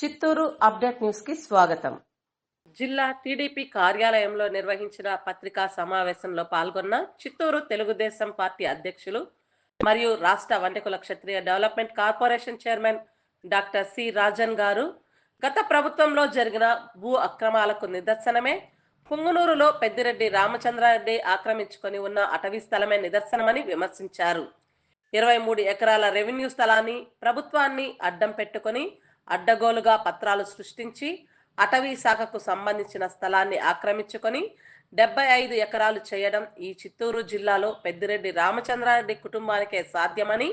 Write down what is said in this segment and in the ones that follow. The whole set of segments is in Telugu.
చిత్తూరు అప్డేట్ న్యూస్కి స్వాగతం. జిల్లా టీడీపీ కార్యాలయంలో నిర్వహించిన పత్రికా సమావేశంలో పాల్గొన్న చిత్తూరు తెలుగుదేశం పార్టీ అధ్యక్షులు మరియు రాష్ట్ర వంటకుల క్షత్రియ development corporation chairman doctor C Rajan గారు గత ప్రభుత్వంలో జరిగిన భూ అక్రమాలకు నిదర్శనమే పుంగునూరులో పెద్దిరెడ్డి రామచంద్రారెడ్డి ఆక్రమించుకొని ఉన్న అటవీ స్థలమే నిదర్శనమని విమర్శించారు. ఇరవై మూడు ఎకరాల రెవెన్యూ స్థలాన్ని ప్రభుత్వాన్ని అడ్డం పెట్టుకొని అడ్డగోలుగా పత్రాలు సృష్టించి అటవీ శాఖకు సంబంధించిన స్థలాన్ని ఆక్రమించుకొని డెబ్బై ఐదు ఎకరాలు చేయడం ఈ చిత్తూరు జిల్లాలో పెద్దిరెడ్డి రామచంద్రారెడ్డి కుటుంబానికే సాధ్యమని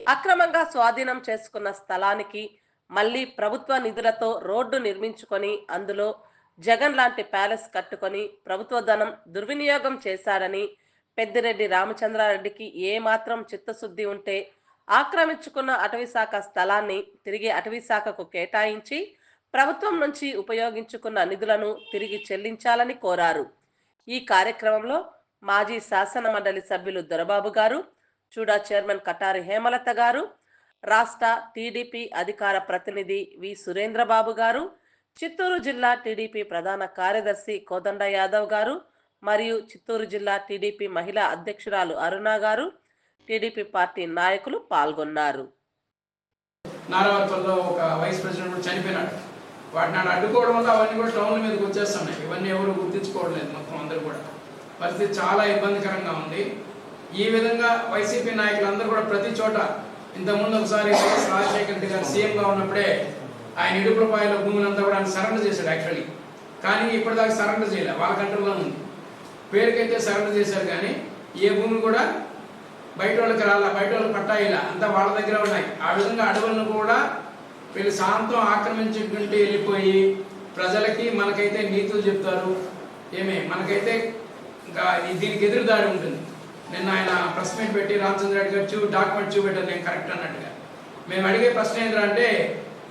అక్రమంగా స్వాధీనం చేసుకున్న స్థలానికి మళ్ళీ ప్రభుత్వ నిధులతో రోడ్డు నిర్మించుకొని అందులో జగన్ లాంటి ప్యాలెస్ కట్టుకొని ప్రభుత్వ ధనం దుర్వినియోగం చేశారని పెద్దిరెడ్డి రామచంద్రారెడ్డికి ఏ మాత్రం చిత్తశుద్ధి ఉంటే ఆక్రమించుకున్న అటవీశాఖ స్థలాన్ని తిరిగి అటవీశాఖకు కేటాయించి ప్రభుత్వం నుంచి ఉపయోగించుకున్న నిధులను తిరిగి చెల్లించాలని కోరారు. ఈ కార్యక్రమంలో మాజీ శాసన మండలి సభ్యులు దొరబాబు గారు చూడా చైర్మన్ కటారి హేమలత గారు రాష్ట్ర టీడీపీ అధికార ప్రతినిధి వి సురేంద్రబాబు గారు చిత్తూరు జిల్లా టీడీపీ ప్రధాన కార్యదర్శి కోదండ యాదవ్ గారు మరియు చిత్తూరు జిల్లా టీడీపీ మహిళా అధ్యక్షురాలు అరుణ గారు టీడీపీ పార్టీ నాయకులు పాల్గొన్నారు. నారావరపల్లిలో ఒక వైస్ ప్రెసిడెంట్ కూడా చనిపోయినాడు. వాటిని నాడు అడ్డుకోవడం వల్ల అవన్నీ కూడా టౌన్ల మీదకి వచ్చేస్తున్నాయి. ఇవన్నీ ఎవరు గుర్తించుకోవట్లేదు మొత్తం అందరూ కూడా. పరిస్థితి చాలా ఇబ్బందికరంగా ఉంది. ఈ విధంగా వైసీపీ నాయకులందరూ కూడా ప్రతి చోట ఇంతకుముందు ఒకసారి రాజశేఖర రెడ్డి గారు సీఎంగా ఉన్నప్పుడే ఆయన ఇడుపులపాయల భూములంతా కూడా ఆయన సరెండర్ చేశాడు యాక్చువల్లీ. కానీ ఇప్పటిదాకా సరెండర్ చేయలే. వాళ్ళ కంట్రోల్లో ఉంది. పేరుకైతే సరెండర్ చేశారు కానీ ఏ భూమి కూడా బయట వాళ్ళకి రాలా బయట వాళ్ళకి పట్టాయిలా అంతా వాళ్ళ దగ్గర ఉన్నాయి. ఆ విధంగా అడవులను కూడా వీళ్ళు శాంతం ఆక్రమించుకుంటూ వెళ్ళిపోయి ప్రజలకి మనకైతే నీతులు చెప్తారు. ఏమే? మనకైతే ఇంకా దీనికి ఎదురుదారి ఉంటుంది. నిన్న ఆయన ప్రెస్ మీట్ పెట్టి రామచంద్ర రెడ్డి గారు చూ డాక్యుమెంట్ చూపెట్టాను నేను కరెక్ట్ అన్నట్టుగా. మేము అడిగే ప్రశ్న ఏంటంటే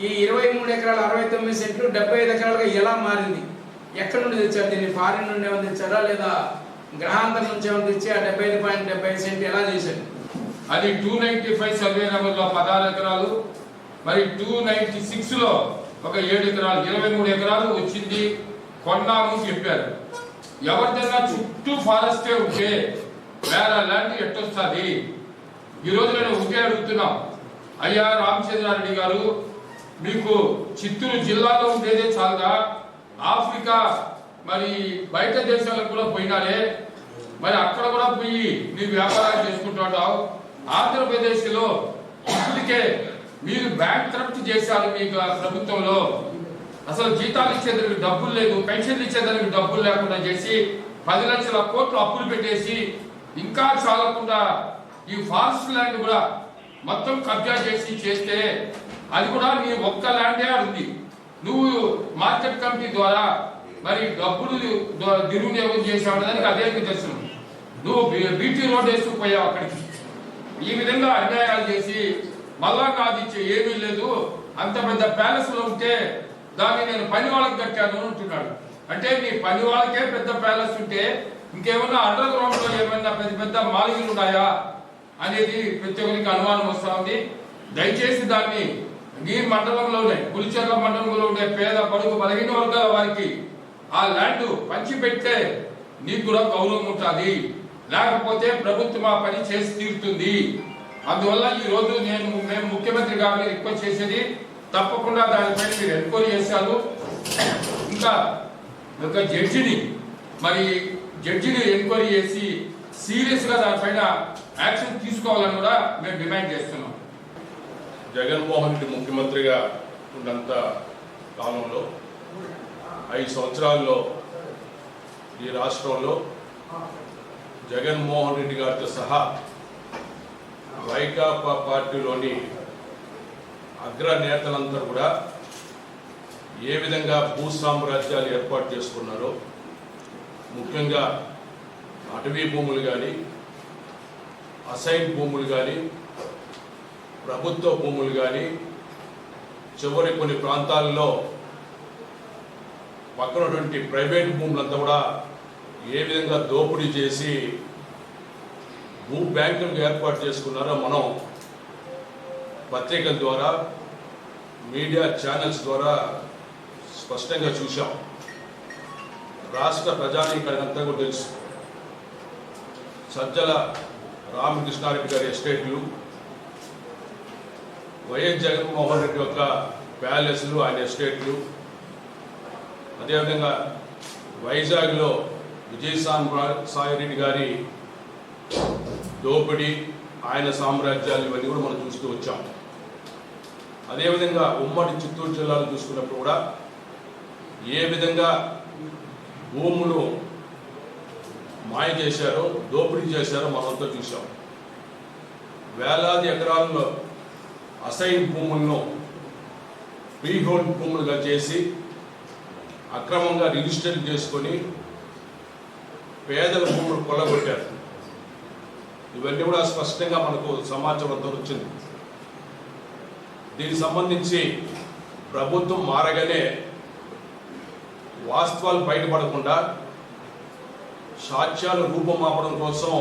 ఈ ఇరవై మూడు ఎకరాలు అరవై తొమ్మిది సెంట్లు డెబ్బై ఐదు ఎకరాలుగా ఎలా మారింది? ఎక్కడి నుండి తెచ్చారు దీన్ని? ఫారిన్ నుండి ఏమైనా తెచ్చారా లేదా గ్రహాంతరం నుంచి ఏమైనా తెచ్చి ఆ డెబ్బై ఐదు పాయింట్ డెబ్బై ఐదు సెంట్ ఎలా చేశారు అది టూ నైన్టీ ఫైవ్ సర్వే నెంబర్లో పదహారు ఎకరాలు మరి టూ నైన్టీ సిక్స్లో ఒక ఏడు ఎకరాలు ఇరవై మూడు ఎకరాలు వచ్చింది కొన్నాము చెప్పారు. ఎవరిదైనా చుట్టూ ఫారెస్టే ఉంటే వేరే ల్యాండ్ ఎట్టొస్తుంది? ఈ నేను ఒకటే అడుగుతున్నాం. అయ్యా రామచంద్రారెడ్డి గారు మీకు చిత్తూరు జిల్లాలో ఉండేదే చాలుగా ఆఫ్రికా మరి బయట దేశాలకు కూడా పోయినారే మరి అక్కడ కూడా పోయి నీ వ్యాపారాలు చేసుకుంటుంటావు ఆంధ్రప్రదేశ్లో ఇప్పటికే మీరు బ్యాంక్ కరప్ట్ చేశారు మీ ప్రభుత్వంలో. అసలు జీతాలు ఇచ్చేందుకు డబ్బులు లేదు పెన్షన్లు ఇచ్చేందుకు డబ్బులు లేకుండా చేసి పది లక్షల కోట్లు అప్పులు పెట్టేసి ఇంకా చాలకుండా ఈ ఫారెస్ట్ ల్యాండ్ కూడా మొత్తం కబ్జా చేసి చేస్తే అది కూడా నీ ఒక్క ల్యాండే ఉంది. నువ్వు మార్కెట్ కమిటీ ద్వారా మరి డబ్బులు దుర్వినియోగం చేశాడు దానికి అదే నిదర్శనం నువ్వు బీటీ రోడ్ వేసుకుపోయావు అక్కడికి. ఈ విధంగా అన్యాయాలు చేసి మళ్ళా కాదు ఇచ్చే ఏమీ లేదు. అంత పెద్ద ప్యాలెస్లో ఉంటే దాన్ని నేను పని వాళ్ళకి కట్టాను అంటున్నాడు. అంటే మీ పని వాళ్ళకే పెద్ద ప్యాలెస్ ఉంటే ఇంకేమన్నా అండర్ గ్రౌండ్లో ఏమైనా పెద్ద పెద్ద మాలికలు ఉన్నాయా? అనేది ప్రతి ఒక్కరికి అనుమానం వస్తా ఉంది. దయచేసి దాన్ని నీ మండలంలోనే పులిచెర్ల మండలంలో ఉండే పేద పడుగు బలహీన వర్గాల వారికి ఆ ల్యాండ్ పంచిపెడితే నీకు కూడా గౌరవం ఉంటుంది. లేకపోతే ప్రభుత్వం ఆ పని చేసి తీరుతుంది. అందువల్ల ఈ రోజు నేను మేము ముఖ్యమంత్రి గారిని రిక్వెస్ట్ చేసేది తప్పకుండా దానిపైన మీరు ఎంక్వైరీ చేశారు. ఇంకా ఒక జడ్జిని మరి జడ్జిని ఎంక్వైరీ చేసి సీరియస్గా దానిపైన యాక్షన్ తీసుకోవాలని కూడా మేము డిమాండ్ చేస్తున్నాం. జగన్మోహన్ రెడ్డి ముఖ్యమంత్రిగా ఉన్నంత కాలంలో ఐదు సంవత్సరాల్లో ఈ రాష్ట్రంలో జగన్మోహన్ రెడ్డి గారితో సహా వైకాపా పార్టీలోని అగ్రనేతలంతా కూడా ఏ విధంగా భూ సామ్రాజ్యాలు ఏర్పాటు చేసుకున్నారో ముఖ్యంగా అటవీ భూములు కానీ అసైన్ భూములు కానీ ప్రభుత్వ భూములు కానీ చివరి కొన్ని ప్రాంతాల్లో పక్కనటువంటి ప్రైవేట్ భూములంతా కూడా ఏ విధంగా దోపిడీ చేసి భూ బ్యాంకులు ఏర్పాటు చేసుకున్నారో మనం పత్రికల ద్వారా మీడియా ఛానల్స్ ద్వారా స్పష్టంగా చూశాం. రాష్ట్ర ప్రజానీకరణంతా కూడా తెలుసు. సజ్జల రామకృష్ణారెడ్డి గారి ఎస్టేట్లు వైఎస్ జగన్మోహన్ రెడ్డి యొక్క ప్యాలెస్లు ఆయన ఎస్టేట్లు అదేవిధంగా వైజాగ్లో విజయసాం సాయిరెడ్డి గారి దోపిడీ ఆయన సామ్రాజ్యాలు ఇవన్నీ కూడా మనం చూస్తూ వచ్చాం. అదేవిధంగా ఉమ్మడి చిత్తూరు జిల్లాలో చూసుకున్నప్పుడు కూడా ఏ విధంగా భూములు మాయ చేశారో దోపిడీ చేశారో మనంతా చూసాం వేలాది ఎకరాల్లో అసైన్ భూములను ప్రీహోల్డ్ భూములుగా చేసి అక్రమంగా రిజిస్టర్ చేసుకొని పేదల భూములు కొల్లగొట్టారు. ఇవన్నీ కూడా స్పష్టంగా మనకు సమాచారం దొరుకుతుంది దీనికి సంబంధించి ప్రభుత్వం మారగానే వాస్తవాలు బయటపడకుండా సాక్ష్యాలు రూపమాపడం కోసం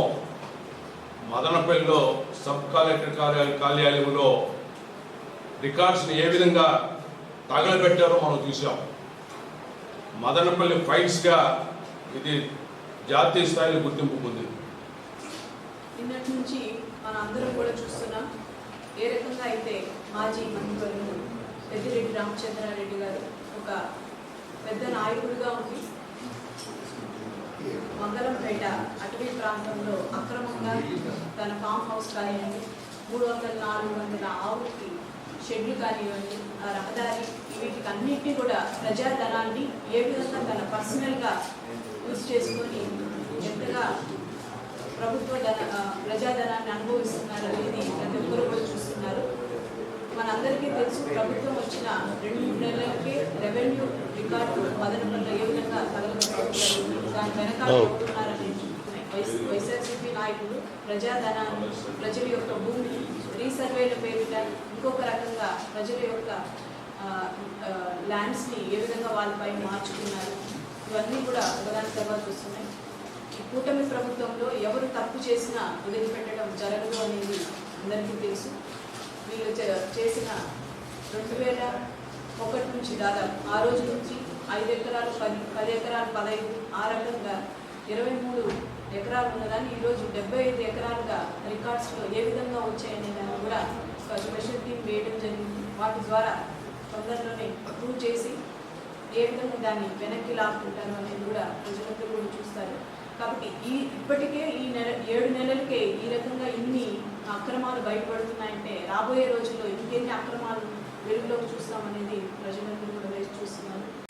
మదనపల్లిలో సబ్ కలెక్టర్ కార్యాలయ కార్యాలయంలో రికార్డ్స్ని ఏ విధంగా తగలబెట్టారో మనం చూసాం మదనపల్లి ఫైట్స్గా ఇది జాతీయ స్థాయిలో గుర్తింపు పొందింది. నిన్నటి నుంచి మన అందరం కూడా చూస్తున్నాం. ఏ రకంగా అయితే మాజీ మంత్రివర్యులు పెద్దిరెడ్డి రామచంద్రారెడ్డి గారు ఒక పెద్ద నాయకుడిగా ఉండి మంగళంపేట అటవీ ప్రాంతంలో అక్రమంగా తన ఫామ్ హౌస్ కానివ్వండి మూడు వందల నాలుగు వందల ఆవులకి షెడ్లు కానివ్వండి ఆ రహదారి వీటికి అన్నిటినీ కూడా ప్రజాధనాన్ని ఏ విధంగా తన పర్సనల్గా యూజ్ చేసుకొని ఎంతగా ప్రభుత్వ ధన ప్రజాధనాన్ని అనుభవిస్తున్నారు అనేది ప్రతి ఒక్కరు కూడా చూస్తున్నారు. మనందరికీ తెలుసు ప్రభుత్వం వచ్చిన రెండు మూడు నెలలకే రెవెన్యూ రికార్డు మదనపల్లి ఏ విధంగా తగలబెట్టుకుంటారు దాని వెనకాల వైస్- వైఎస్ఆర్సీపీ నాయకులు ప్రజాధనాన్ని ప్రజల యొక్క భూమిని రీసర్వేల పేరిట ఇంకొక రకంగా ప్రజల యొక్క ల్యాండ్స్ని ఏ విధంగా వాళ్ళపై మార్చుకున్నారు? ఇవన్నీ కూడా ఒకదాని తర్వాత వస్తున్నాయి. ఈ కూటమి ప్రభుత్వంలో ఎవరు తప్పు చేసినా వదిలిపెట్టడం జరగదు అనేది అందరికీ తెలుసు. వీళ్ళు చే- చేసిన రెండు వేల ఒకటి నుంచి దాదాపు ఆ రోజు నుంచి ఐదు ఎకరాలు పది పది ఎకరాలు పదహైదు ఆ రకంగా ఇరవై మూడు ఎకరాలు ఉన్నదాన్ని ఈరోజు డెబ్బై ఐదు ఎకరాలుగా రికార్డ్స్లో ఏ విధంగా వచ్చాయనే దాన్ని కూడా ఒక స్పెషల్ టీం వేయడం జరిగింది. వాటి ద్వారా తొందరలోనే ప్రూవ్ చేసి ఏ విధంగా దాన్ని వెనక్కి లాక్కుంటాను అనేది కూడా ప్రజలందరూ కూడా చూస్తారు. కాబట్టి ఈ ఇప్పటికే ఈ నెల ఏడు నెలలకే ఈ రకంగా ఇన్ని అక్రమాలు బయటపడుతున్నాయంటే రాబోయే రోజుల్లో ఇంకెన్ని అక్రమాలు వెలుగులోకి చూస్తామనేది ప్రజలందరూ కూడా వేసి చూస్తున్నారు.